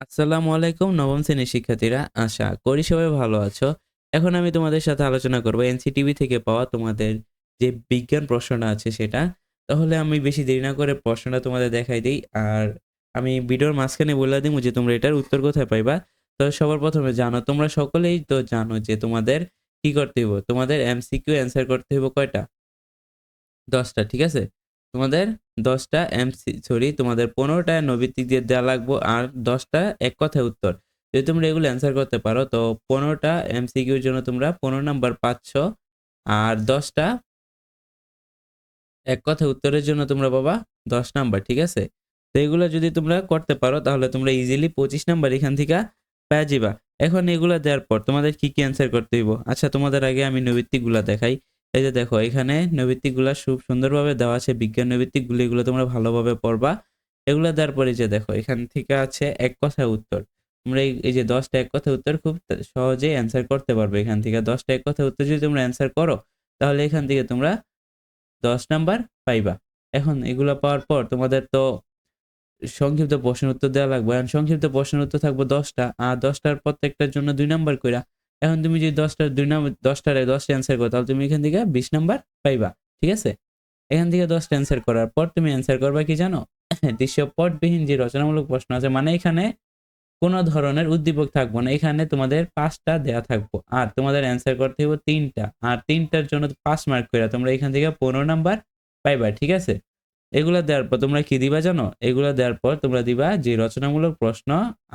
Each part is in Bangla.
আসসালামু আলাইকুম, নবম শ্রেণির শিক্ষার্থীরা, আশা করি সবাই ভালো আছো। এখন আমি তোমাদের সাথে আলোচনা করব এনসিটিভি থেকে পাওয়া তোমাদের যে বিজ্ঞান প্রশ্নটা আছে সেটা। তাহলে আমি বেশি দেরি না করে প্রশ্নটা তোমাদের দেখাই দিই, আর আমি ভিডিওর মাঝখানে বলে দিব যে তোমরা এটার উত্তর কোথায় পাইবা। তো সবার প্রথমে জানো, তোমরা সকলেই তো জানো যে তোমাদের কি করতে হইব? তোমাদের এমসিকিউ অ্যান্সার করতে হইব কয়টা? দশটা, ঠিক আছে? তোমাদের দশটা এমসি সরি তোমাদের পনেরোটা নৈবিত্তিক দিয়ে দেওয়া লাগবো, আর দশটা এক কথায় উত্তর। যদি তোমরা এগুলো অ্যান্সার করতে পারো, তো পনেরোটা এমসিকিউর জন্য তোমরা পনেরো নাম্বার পাচ্ছ, আর দশটা এক কথা উত্তরের জন্য তোমরা বাবা দশ নাম্বার, ঠিক আছে? তো এগুলো যদি তোমরা করতে পারো, তাহলে তোমরা ইজিলি পঁচিশ নাম্বার এখান থেকে পেয়ে যাবা। এখন এগুলো দেওয়ার পর তোমাদের কি কি অ্যান্সার করতে হইব? আচ্ছা তোমাদের আগে আমি নৈবিত্তিকগুলো দেখাই। এই যে দেখো, এখানে নৈবিত্তিকগুলো খুব সুন্দরভাবে দেওয়া আছে। বিজ্ঞান নৈবিত্তিকগুলো, এগুলো তোমরা ভালোভাবে পড়বা। এগুলো দেওয়ার পরে যে দেখো, এখান থেকে আছে এক কথায় উত্তর। তোমরা এই- যে দশটা এক কথা উত্তর খুব সহজেই অ্যান্সার করতে পারবে এখান থেকে। দশটা এক কথা উত্তর যদি তোমরা অ্যান্সার করো, তাহলে এখান থেকে তোমরা দশ নাম্বার পাইবা। এখন এগুলো পাওয়ার পর তোমাদের তো সংক্ষিপ্ত প্রশ্ন উত্তর দেওয়া লাগবে। সংক্ষিপ্ত প্রশ্ন উত্তর থাকব দশটা। আর দশটার প্রত্যেকটার জন্য দুই নাম্বার কইরা এখন তুমি যদি দশটার দুই নম্বর, দশটার দশটা অ্যান্সার করো, তাহলে তুমি এখান থেকে বিশ নাম্বার পাইবা, ঠিক আছে? এখান থেকে দশটা অ্যান্সার করার পর তুমি অ্যান্সার করবা কি জানো? দৃশ্যপটবিহীন যে রচনামূলক প্রশ্ন আছে মানে এখানে কোনো ধরনের উদ্দীপক থাকব না, এখানে তোমাদের পাঁচটা দেয়া থাকব, আর তোমাদের অ্যান্সার করতে হবে তিনটা, আর তিনটার জন্য পাঁচ মার্ক করে তোমরা এখান থেকে পনেরো নাম্বার পাইবা, ঠিক আছে? এগুলা দেওয়ার পর তোমরা কি দিবা জানো? এগুলা দেওয়ার পর তোমরা দিবা যে রচনামূলক প্রশ্ন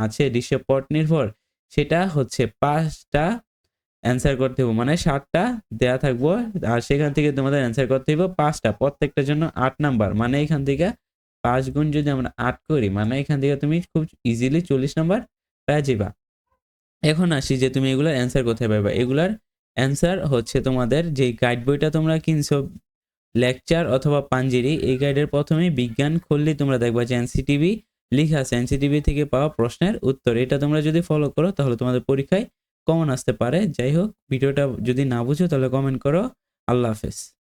আছে, দৃশ্যপট নির্ভর সেটা হচ্ছে পাঁচটা অ্যান্সার করতে হবে মানে ষাটটা দেয়া থাকব, আর সেখান থেকে তোমাদের অ্যান্সার করতে হবে পাঁচটা। প্রত্যেকটার জন্য আট নাম্বার মানে এখান থেকে পাঁচ গুণ যদি আমরা আট করি মানে এখান থেকে তুমি খুব ইজিলি চল্লিশ নাম্বার পেয়ে যাবা এখন আসি যে তুমি এগুলার অ্যান্সার কোথায় পাবা এগুলার অ্যান্সার হচ্ছে তোমাদের যে গাইড বইটা তোমরা কিনছো লেকচার অথবা পাঞ্জেরি, এই গাইডের প্রথমে বিজ্ঞান খুললেই তোমরা দেখবা যে এনসিটিভি লেখা সেন্সিটিভি থেকে পাওয়া প্রশ্নের উত্তর। এটা তোমরা যদি ফলো করো, তাহলে তোমাদের পরীক্ষায় কমন আসতে পারে। যাই হোক, ভিডিওটা যদি না বুঝো, তাহলে কমেন্ট করো। আল্লাহ হাফেজ।